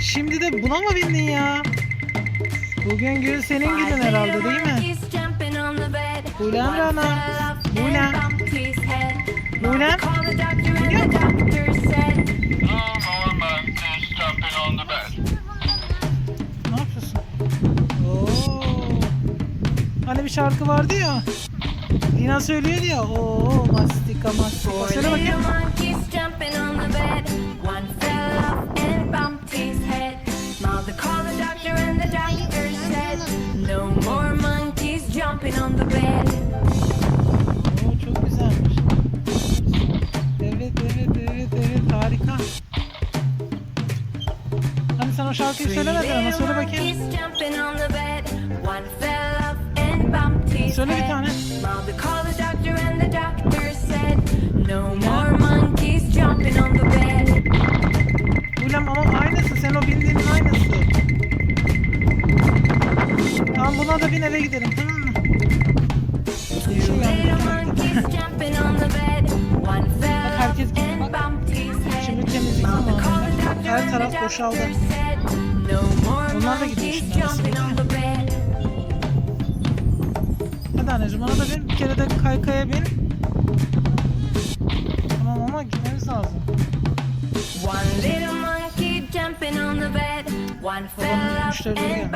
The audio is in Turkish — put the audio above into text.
Şimdi de buna mı bindin ya? Bugün gün senin günün herhalde değil mi? Ulan Rana. Ulan. Ulan. Biliyor musun? No Norman is jumping on the bed. Ne yapıyorsun? Oo. Hani bir şarkı vardı ya. Lina söylüyordu ya. Oo mastika mastika. Söyle bakayım. And the doctor said, No more monkeys jumping on the bed. Oo çok güzelmiş. Evet evet evet evet harika. Hani sen o şarkıyı söylemedin ama söyle bakayım. Monkeys jumping on the bed. One fell off and bumped his Söyle bir tane. The doctor and the doctor said, No more monkeys jumping on the bed. Da bin eve gidelim tamam mı? Off herkes and bak. Şimdi temizlik zamanı. Her taraf boşaldı. Onlar da bed. Hadi anneciğim ona da bin. Bir kere de kaykaya bin. Tamam ama gitmemiz lazım. Off müşterileri and